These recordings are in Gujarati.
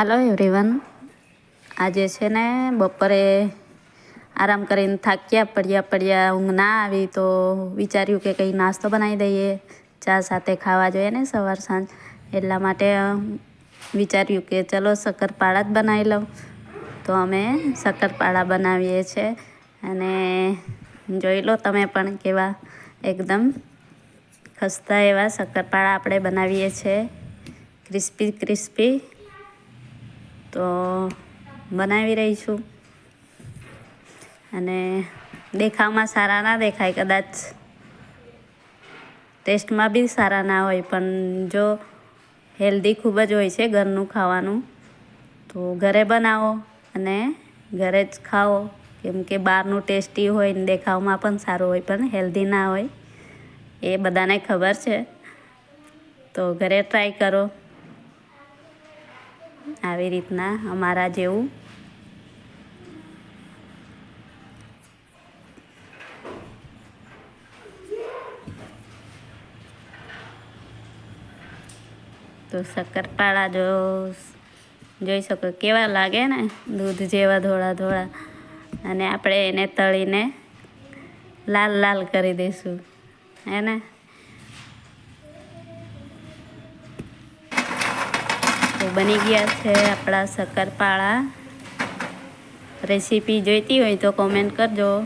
હાલો એવરીવન આજે છે ને બપોરે આરામ કરીને થાક્યા, પડ્યા પડ્યા, ઊંઘ ના આવી તો વિચાર્યું કે કંઈ નાસ્તો બનાવી દઈએ, ચા સાથે ખાવા જોઈએ ને સવાર સાંજ. એટલા માટે વિચાર્યું કે ચલો શક્કરપાળા જ બનાવી લઉં. તો અમે શક્કરપાળા બનાવીએ છીએ અને જોઈ લો તમે પણ કેવા એકદમ ખસ્તા એવા શક્કરપાળા આપણે બનાવીએ છીએ ક્રિસ્પી ક્રિસ્પી. તો બનાવી રહી છું. અને દેખાવમાં સારા ના દેખાય કદાચ. ટેસ્ટમાં બી સારા ના હોય, પણ જો હેલ્ધી ખૂબ જ હોય છે ઘરનું ખાવાનું, તો ઘરે બનાવો અને ઘરે જ ખાઓ. કેમ કે બહારનું ટેસ્ટી હોય ને દેખાવમાં પણ સારું હોય, પણ હેલ્ધી ના હોય. એ બધાને ખબર છે. તો ઘરે ટ્રાય કરો. આવી રીતના અમારા જેવું. તો શક્કરપાળા જો જોઈ શકો કેવા લાગે ને? દૂધ જેવા ધોળા ધોળા. અને આપણે એને તળીને લાલ લાલ કરી દઈશું. હે ને? બની ગયા છે આપણા શક્કરપાળા. રેસીપી જોઈતી હોય તો કોમેન્ટ કરજો.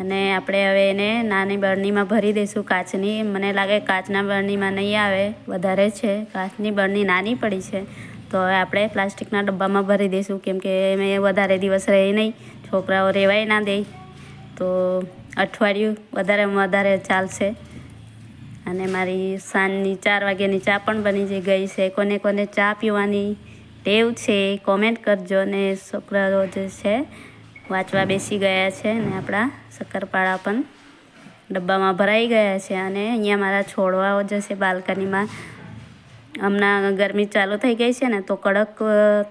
અને આપણે હવે એને નાની બરણીમાં ભરી દઈશું કાચની. મને લાગે કાચના બરણીમાં નહીં આવે, વધારે છે. કાચની બરણી નાની પડી છે. તો હવે આપણે પ્લાસ્ટિકના ડબ્બામાં ભરી દઈશું. કેમ કે મેં વધારે દિવસ રહે નહીં. છોકરાઓ રેવાય ના દે. તો અઠવાડિયું વધારેમાં વધારે ચાલશે. અને મારી સાંજની ચાર વાગ્યાની ચા પણ બની જઈ ગઈ છે. કોને કોને ચા પીવાની ટેવ છે કોમેન્ટ કરજો ને છોકરાઓ જે છે વાંચવા બેસી ગયા છે અને આપણા શક્કરપાળા પણ ડબ્બામાં ભરાઈ ગયા છે અને અહીંયા મારા છોડવાઓ જે છે બાલ્કનીમાં. હમણાં ગરમી ચાલુ થઈ ગઈ છે ને તો કડક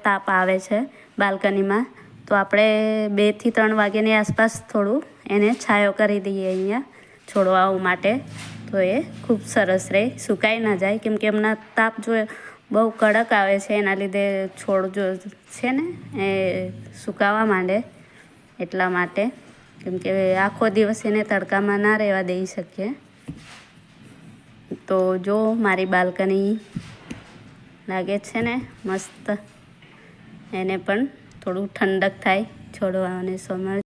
તાપ આવે છે બાલ્કનીમાં. તો આપણે બેથી ત્રણ વાગ્યાની આસપાસ થોડું એને છાયો કરી દઈએ અહીંયા છોડવાઓ માટે. તો એ ખૂબ સરસ રહે સુકાઈ ના જાય. કેમ કે હમણાં તાપ જો બહુ કડક આવે છે, એના લીધે છોડ જો છે ને, એ સુકાવા માંડે એટલા માટે. કેમ કે આખો દિવસ એને તડકામાં ના રહેવા દઈ શકીએ. તો જો મારી બાલ્કની લાગે છે ને મસ્ત, એને પણ થોડું ઠંડક થાય, છોડવાને સમય